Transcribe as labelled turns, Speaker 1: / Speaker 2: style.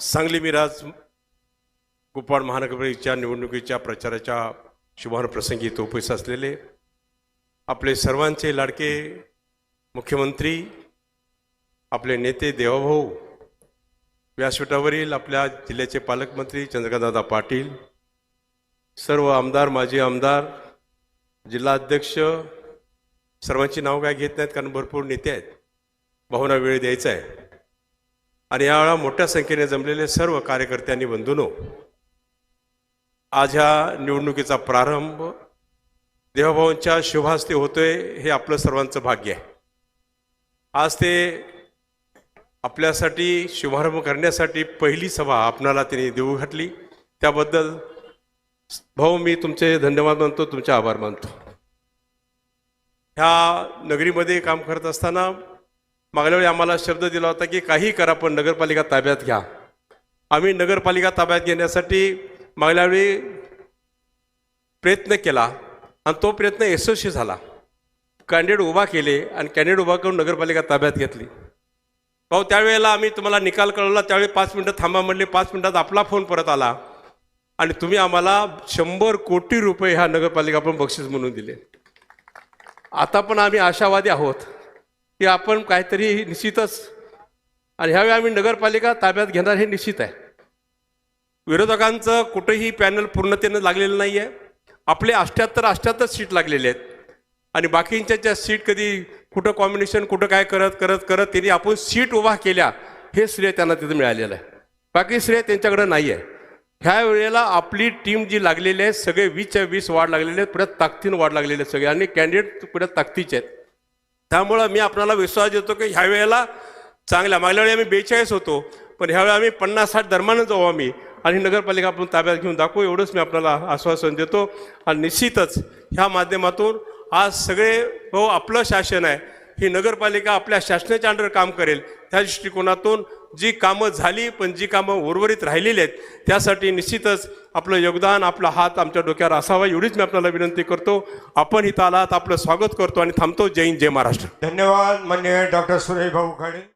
Speaker 1: सांगली मिराज कुपवाड महानगरपालिकेच्या निवडणुकीच्या प्रचाराच्या शुभानप्रसंगी प्रसंगी इथं उपस्थित असलेले आपले सर्वांचे लाडके मुख्यमंत्री आपले नेते देवाभाऊ व्यासपीठावरील आपल्या जिल्ह्याचे पालकमंत्री चंद्रकांतदादा पाटील सर्व आमदार माजी आमदार जिल्हाध्यक्ष सर्वांची नाव काय घेत नाहीत कारण भरपूर नेते आहेत. भावना वेळ द्यायचा आहे. आणि यावेळा मोठ्या संख्येने जमलेले सर्व कार्यकर्त्यांनी बंधूनो आज ह्या निवडणुकीचा प्रारंभ देवाभाऊंच्या शुभास्ते होतोय हे आपलं सर्वांचं भाग्य आहे. आज ते आपल्यासाठी शुभारंभ करण्यासाठी पहिली सभा आपणाला त्यांनी देऊ घातली. त्याबद्दल भाऊ मी तुमचे धन्यवाद मानतो तुमचे आभार मानतो. ह्या नगरीमध्ये काम करत असताना मागल्या वेळी आम्हाला शब्द दिला होता की काही करा पण नगरपालिका ताब्यात घ्या. आम्ही नगरपालिका ताब्यात घेण्यासाठी मागल्या वेळी प्रयत्न केला आणि तो प्रयत्न यशस्वी झाला. कॅन्डिडेट उभा केले आणि कॅन्डिडेट उभा करून नगरपालिका ताब्यात घेतली. भाऊ त्यावेळेला आम्ही तुम्हाला निकाल कळवला. त्यावेळी पाच मिनटं थांबा म्हणले. पाच मिनिटात आपला फोन परत आला आणि तुम्ही आम्हाला शंभर कोटी रुपये ह्या नगरपालिका पण बक्षीस म्हणून दिले. आता पण आम्ही आशावादी आहोत. की आपण काहीतरी निश्चितच. आणि ह्यावेळी आम्ही नगरपालिका ताब्यात घेणार हे निश्चित आहे. विरोधकांचं कुठंही पॅनल पूर्णतेनं लागलेलं नाही आहे आपले अष्ट्याहत्तर अष्ट्याहत्तर सीट लागलेले आहेत. आणि बाकींच्या ज्या सीट कधी कुठं कॉम्बिनेशन कुठं काय करत करत करत त्यांनी आपण सीट उभा केल्या हे श्रेय त्यांना तिथं मिळालेलं आहे. बाकी श्रेय त्यांच्याकडं नाही आहे ह्या वेळेला आपली टीम जी लागलेली आहे सगळे वीसच्या वीस वाढ लागलेले आहेत पुढ्यात ताकदीनं वाढ लागलेले आहेत सगळे. आणि कॅन्डिडेट पुढ्यात ताकदीचे आहेत. त्यामुळं मी आपल्याला विश्वास देतो की ह्या वेळेला चांगल्या मागल्या वेळी आम्ही बेचाळीस होतो पण ह्यावेळी आम्ही पन्नास साठ दरम्यान जाऊ आम्ही. आणि नगरपालिका आपण ताब्यात घेऊन दाखवू एवढंच मी आपल्याला आश्वासन देतो. आणि निश्चितच ह्या माध्यमातून आज सगळे हो आपलं शासन आहे. ही नगरपालिका आपल्या शासनाच्या अंडर काम करेल. त्या दृष्टिकोनातून जी कामं झाली पण जी कामं उर्वरित राहिलेली आहेत त्यासाठी निश्चितच आपलं योगदान आपला हात आमच्या डोक्यावर असावा एवढीच मी आपल्याला विनंती करतो. आपण इथं आलात आपलं स्वागत करतो आणि थांबतो. जय हिंद जय महाराष्ट्र.
Speaker 2: धन्यवाद मान्य डॉक्टर सुरेश भाऊ खाडे.